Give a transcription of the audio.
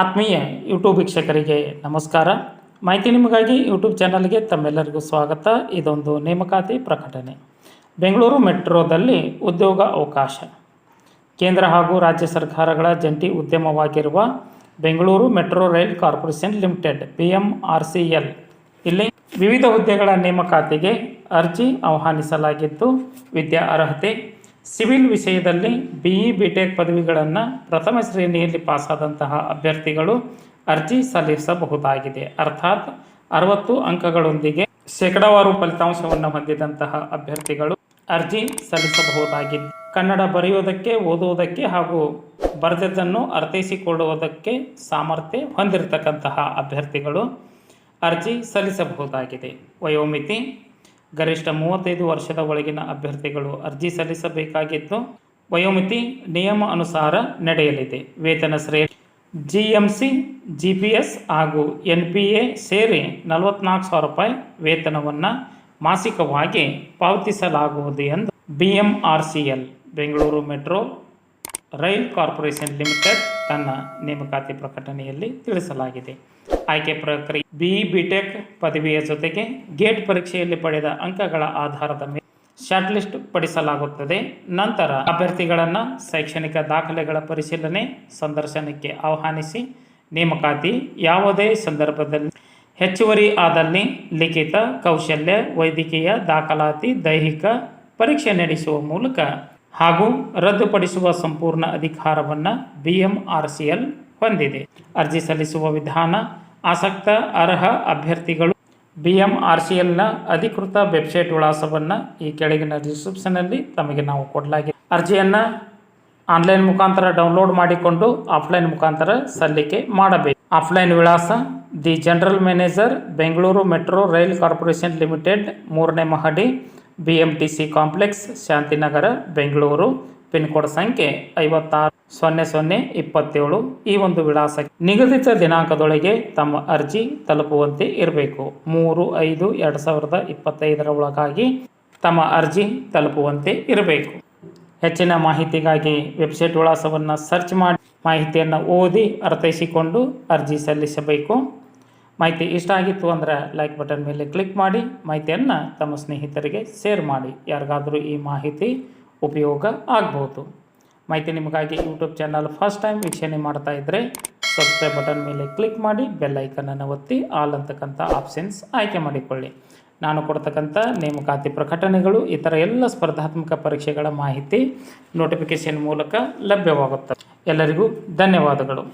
ಆತ್ಮೀಯ ಯೂಟ್ಯೂಬ್ ವೀಕ್ಷಕರಿಗೆ ನಮಸ್ಕಾರ. ಮಾಹಿತಿ ನಿಮಗಾಗಿ ಯೂಟ್ಯೂಬ್ ಚಾನಲ್ಗೆ ತಮ್ಮೆಲ್ಲರಿಗೂ ಸ್ವಾಗತ. ಇದೊಂದು ನೇಮಕಾತಿ ಪ್ರಕಟಣೆ. ಬೆಂಗಳೂರು ಮೆಟ್ರೋದಲ್ಲಿ ಉದ್ಯೋಗ ಅವಕಾಶ. ಕೇಂದ್ರ ಹಾಗೂ ರಾಜ್ಯ ಸರ್ಕಾರಗಳ ಜಂಟಿ ಉದ್ಯಮವಾಗಿರುವ Bengaluru metro rail corporation limited B M R C L ಇಲ್ಲಿ ವಿವಿಧ ಹುದ್ದೆಗಳ ನೇಮಕಾತಿಗೆ ಅರ್ಜಿ ಆಹ್ವಾನಿಸಲಾಗಿದ್ದು, ವಿದ್ಯಾ ಅರ್ಹತೆ ಸಿವಿಲ್ ವಿಷಯದಲ್ಲಿ ಬಿಇ ಟೆಕ್ ಪದವಿಗಳನ್ನು ಪ್ರಥಮ ಶ್ರೇಣಿಯಲ್ಲಿ ಪಾಸಾದಂತಹ ಅಭ್ಯರ್ಥಿಗಳು ಅರ್ಜಿ ಸಲ್ಲಿಸಬಹುದಾಗಿದೆ. ಅರ್ಥಾತ್ ಅರವತ್ತು ಅಂಕಗಳೊಂದಿಗೆ ಶೇಕಡಾವಾರು ಫಲಿತಾಂಶವನ್ನು ಹೊಂದಿದಂತಹ ಅಭ್ಯರ್ಥಿಗಳು ಅರ್ಜಿ ಸಲ್ಲಿಸಬಹುದಾಗಿದೆ. ಕನ್ನಡ ಬರೆಯುವುದಕ್ಕೆ ಓದುವುದಕ್ಕೆ ಹಾಗೂ ಬರೆದದ್ದನ್ನು ಅರ್ಥೈಸಿಕೊಳ್ಳುವುದಕ್ಕೆ ಸಾಮರ್ಥ್ಯ ಹೊಂದಿರತಕ್ಕಂತಹ ಅಭ್ಯರ್ಥಿಗಳು ಅರ್ಜಿ ಸಲ್ಲಿಸಬಹುದಾಗಿದೆ. ವಯೋಮಿತಿ ಗರಿಷ್ಠ ಮೂವತ್ತೈದು ವರ್ಷದ ಒಳಗಿನ ಅಭ್ಯರ್ಥಿಗಳು ಅರ್ಜಿ ಸಲ್ಲಿಸಬೇಕಾಗಿದ್ದು, ವಯೋಮಿತಿ ನಿಯಮ ಅನುಸಾರ ನಡೆಯಲಿದೆ. ವೇತನ ಶ್ರೇಣಿ ಜಿ ಎಂ ಸಿ ಜಿ ಹಾಗೂ ಎನ್ ಪಿ ಎ ಸೇರಿ ನಲವತ್ನಾಲ್ಕು ಸಾವಿರ ರೂಪಾಯಿ ವೇತನವನ್ನು ಮಾಸಿಕವಾಗಿ ಪಾವತಿಸಲಾಗುವುದು ಎಂದು B M R C L Bengaluru metro rail corporation limited ತನ್ನ ನೇಮಕಾತಿ ಪ್ರಕಟಣೆಯಲ್ಲಿ ತಿಳಿಸಲಾಗಿದೆ. ಆಯ್ಕೆ ಪ್ರಕ್ರಿಯೆ. ಬಿ ಬಿಟೆಕ್ ಪದವಿಯ ಜೊತೆಗೆ ಗೇಟ್ ಪರೀಕ್ಷೆಯಲ್ಲಿ ಪಡೆದ ಅಂಕಗಳ ಆಧಾರದ ಮೇಲೆ ಶಾರ್ಟ್ ಲಿಸ್ಟ್ ಪಡಿಸಲಾಗುತ್ತದೆ. ನಂತರ ಅಭ್ಯರ್ಥಿಗಳನ್ನು ಶೈಕ್ಷಣಿಕ ದಾಖಲೆಗಳ ಪರಿಶೀಲನೆ, ಸಂದರ್ಶನಕ್ಕೆ ಆಹ್ವಾನಿಸಿ, ನೇಮಕಾತಿ, ಯಾವುದೇ ಸಂದರ್ಭದಲ್ಲಿ ಹೆಚ್ಚುವರಿ ಆದಲ್ಲಿ ಲಿಖಿತ, ಕೌಶಲ್ಯ, ವೈದ್ಯಕೀಯ, ದಾಖಲಾತಿ, ದೈಹಿಕ ಪರೀಕ್ಷೆ ನಡೆಸುವ ಮೂಲಕ ಹಾಗೂ ರದ್ದುಪಡಿಸುವ ಸಂಪೂರ್ಣ ಅಧಿಕಾರವನ್ನು B M R C L ಹೊಂದಿದೆ. ಅರ್ಜಿ ಸಲ್ಲಿಸುವ ವಿಧಾನ ಆಸಕ್ತ, ಅರ್ಹ ಅಭ್ಯರ್ಥಿಗಳು. ಬಿ ಎಂ ಆರ್ ಸಿ ಎಲ್ನ ಅಧಿಕೃತ ವೆಬ್ಸೈಟ್ ವಿಳಾಸವನ್ನು ಈ ಕೆಳಗಿನ ಡಿಸ್ಕ್ರಿಪ್ಷನಲ್ಲಿ ತಮಗೆ ನಾವು ಕೊಡಲಾಗಿದೆ. ಅರ್ಜಿಯನ್ನು ಆನ್ಲೈನ್ ಮುಖಾಂತರ ಡೌನ್ಲೋಡ್ ಮಾಡಿಕೊಂಡು ಆಫ್ಲೈನ್ ಮುಖಾಂತರ ಸಲ್ಲಿಕೆ ಮಾಡಬೇಕು. ಆಫ್ಲೈನ್ ವಿಳಾಸ the general manager, Bengaluru metro rail corporation limited, ಮೂರನೇ ಮಹಡಿ B M T C complex, Shantinagar, Bengaluru pin code ಸಂಖ್ಯೆ ಐವತ್ತಾರು. ಸೊನ್ನೆ ಸೊನ್ನೆ ಇಪ್ಪತ್ತೇಳು ಈ ಒಂದು ವಿಳಾಸ ನಿಗದಿತ ದಿನಾಂಕದೊಳಗೆ ತಮ್ಮ ಅರ್ಜಿ ತಲುಪುವಂತೆ ಇರಬೇಕು. ಮೂರು ಐದು ಎರಡು ಸಾವಿರದ ಇಪ್ಪತ್ತೈದರ ಒಳಗಾಗಿ ತಮ್ಮ ಅರ್ಜಿ ತಲುಪುವಂತೆ ಇರಬೇಕು. ಹೆಚ್ಚಿನ ಮಾಹಿತಿಗಾಗಿ ವೆಬ್ಸೈಟ್ ವಿಳಾಸವನ್ನು ಸರ್ಚ್ ಮಾಡಿ ಮಾಹಿತಿಯನ್ನು ಓದಿ ಅರ್ಥೈಸಿಕೊಂಡು ಅರ್ಜಿ ಸಲ್ಲಿಸಬೇಕು. ಮಾಹಿತಿ ಇಷ್ಟ ಆಗಿತ್ತು ಅಂದರೆ ಲೈಕ್ ಬಟನ್ ಮೇಲೆ ಕ್ಲಿಕ್ ಮಾಡಿ ಮಾಹಿತಿಯನ್ನು ತಮ್ಮ ಸ್ನೇಹಿತರಿಗೆ ಶೇರ್ ಮಾಡಿ. ಯಾರಿಗಾದರೂ ಈ ಮಾಹಿತಿ ಉಪಯೋಗ ಆಗ್ಬೋದು. ಮಾಹಿತಿ ನಿಮಗಾಗಿ ಯೂಟ್ಯೂಬ್ ಚಾನಲ್ ಫಸ್ಟ್ ಟೈಮ್ ವೀಕ್ಷಣೆ ಮಾಡ್ತಾ ಇದ್ರೆ ಸಬ್ಸ್ಕ್ರೈಬ್ ಬಟನ್ ಮೇಲೆ ಕ್ಲಿಕ್ ಮಾಡಿ ಬೆಲ್ ಐಕನನ್ನು ಒತ್ತಿ ಆಲ್ ಅಂತಕ್ಕಂಥ ಆಪ್ಷನ್ಸ್ ಆಯ್ಕೆ ಮಾಡಿಕೊಳ್ಳಿ. ನಾನು ಕೊಡ್ತಕ್ಕಂಥ ನೇಮಕಾತಿ ಪ್ರಕಟಣೆಗಳು, ಇತರ ಎಲ್ಲ ಸ್ಪರ್ಧಾತ್ಮಕ ಪರೀಕ್ಷೆಗಳ ಮಾಹಿತಿ ನೋಟಿಫಿಕೇಷನ್ ಮೂಲಕ ಲಭ್ಯವಾಗುತ್ತದೆ. ಎಲ್ಲರಿಗೂ ಧನ್ಯವಾದಗಳು.